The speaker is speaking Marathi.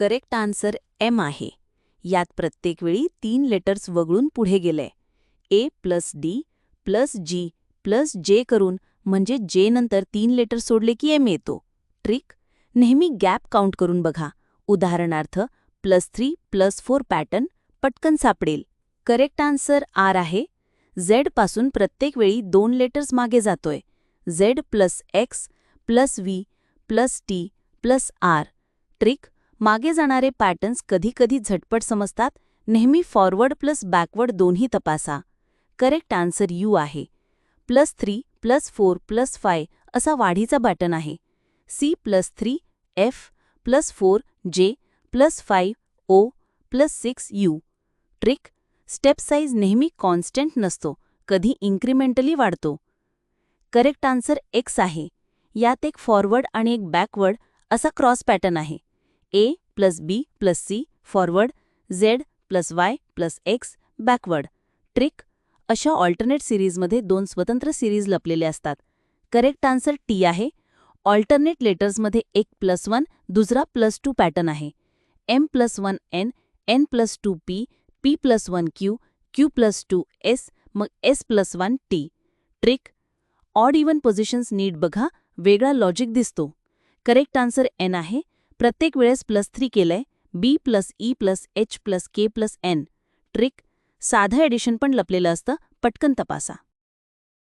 करेक्ट आन्सर एम आहे. यात प्रत्येक वेळी तीन लेटर्स वगळून पुढे गेलंय A plus D plus G plus J करून म्हणजे जे नंतर तीन लेटर सोडले की एम येतो. ट्रिक नेहमी गॅप काउंट करून बघा. उदाहरणार्थ plus three plus four pattern पटकन सापडेल. करेक्ट आन्सर आर आहे. झेडपासून प्रत्येक वेळी दोन लेटर्स मागे जातोय. Z plus X plus V plus T plus R. Trick मागे जाणारे पॅटर्न्स कधीकधी झटपट समजतात नेहमी फॉरवर्ड प्लस बॅकवर्ड दोन्ही तपासा. करेक्ट आन्सर यू आहे. Plus three plus four plus five असा वाढीचा बॅटन आहे. C plus three F plus four J plus five O plus six U trick step size नेहमी कॉन्स्टंट नसतो कधी इन्क्रिमेंटली वाढतो. करेक्ट आन्सर एक्स आहे. यात एक फॉरवर्ड आणि एक बॅकवर्ड असा क्रॉस पॅटर्न आहे. A plus B plus C forward Z plus Y plus X backward trick अशा ऑल्टरनेट सिरीजमध्ये दोन स्वतंत्र सिरीज लपलेले असतात. करेक्ट आन्सर टी आहे. ऑल्टरनेट लेटर्समध्ये एक प्लस वन दुसरा प्लस टू पॅटर्न आहे. M plus one N N plus two P P plus one Q Q plus two S मग S plus one T trick odd even positions नीट बघा. वेगळा लॉजिक दिसतो. करेक्ट आन्सर एन आहे. प्रत्येक वेळेस प्लस थ्री केलंय B plus E plus H plus K plus N. Trick साधं एडिशन पण लपलेलं असतं पटकन तपासा.